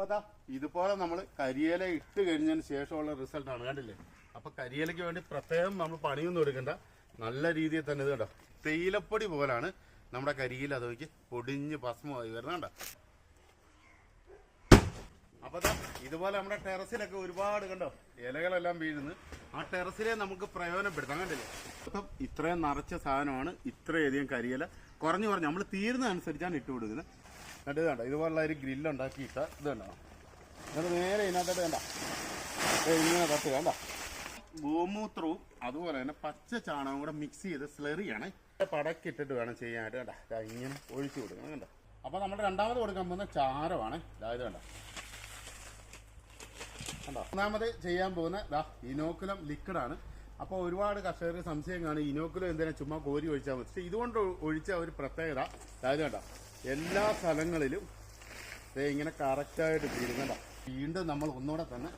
അപ്പൊ ദാ ഇതുപോലെ നമ്മൾ കരിയില ഇട്ട് കഴിഞ്ഞതിന് ശേഷമുള്ള റിസൾട്ടാണ് കണ്ടില്ലേ? അപ്പൊ കരിയിലയ്ക്ക് വേണ്ടി പ്രത്യേകം നമ്മൾ പണിയൊന്നും എടുക്കണ്ട. നല്ല രീതിയിൽ തന്നെ ഇത് കണ്ടോ? തേയിലപ്പൊടി പോലാണ് നമ്മുടെ കരിയില അത് നോക്കി പൊടിഞ്ഞ് ഭസ്മമായി വരുന്നത് കണ്ടോ? അപ്പൊ ഇതുപോലെ നമ്മുടെ ടെറസിലൊക്കെ ഒരുപാട് കണ്ടോ? ഇലകളെല്ലാം വീഴുന്നു. ആ ടെറസിലെ നമുക്ക് പ്രയോജനപ്പെടുത്താം കണ്ടില്ലേ? അപ്പം ഇത്രയും നിറച്ച സാധനമാണ് ഇത്രയധികം കരിയില. കുറഞ്ഞു കുറഞ്ഞ് നമ്മൾ തീരുന്ന അനുസരിച്ചാണ് ഇട്ട് കൊടുക്കുന്നത്. എന്നിട്ട് വേണ്ട ഇതുപോലുള്ള ഒരു ഗ്രില്ല് ഉണ്ടാക്കിയിട്ട് ഇത് കണ്ടോ? എന്നിട്ട് നേരെ ഇതിനകത്തോട്ട് വേണ്ട ഇങ്ങനെ തട്ട് വേണ്ട ഗോമൂത്രവും അതുപോലെ തന്നെ പച്ച ചാണകവും കൂടെ മിക്സ് ചെയ്ത് സ്ലെറിയാണ് പടക്കിട്ടിട്ട് വേണം ചെയ്യാനായിട്ട് കണ്ട? ദാ ഇങ്ങനെ ഒഴിച്ചു കൊടുക്കണം കണ്ട? അപ്പൊ നമ്മൾ രണ്ടാമത് കൊടുക്കാൻ പോകുന്ന ചാരമാണ്. ഇതായത് ഇത് കണ്ടോ? കണ്ടോ? ഒന്നാമത് ചെയ്യാൻ പോകുന്ന ദാ ഇനോക്കുലം ലിക്വിഡാണ് അപ്പോൾ ഒരുപാട് കർഷകർക്ക് സംശയം കാണും. ഇനോക്കുലം എന്തിനാ ചുമ്മാ കോരി ഒഴിച്ചാൽ മതി. പക്ഷേ ഇതുകൊണ്ട് ഒഴിച്ച ഒരു പ്രത്യേകത അതായത് കണ്ടോ? എല്ലാ സ്ഥലങ്ങളിലും ഇങ്ങനെ കറക്റ്റായിട്ട് തീരുന്നതാണ് വീണ്ടും നമ്മൾ ഒന്നുകൂടെ തന്നെ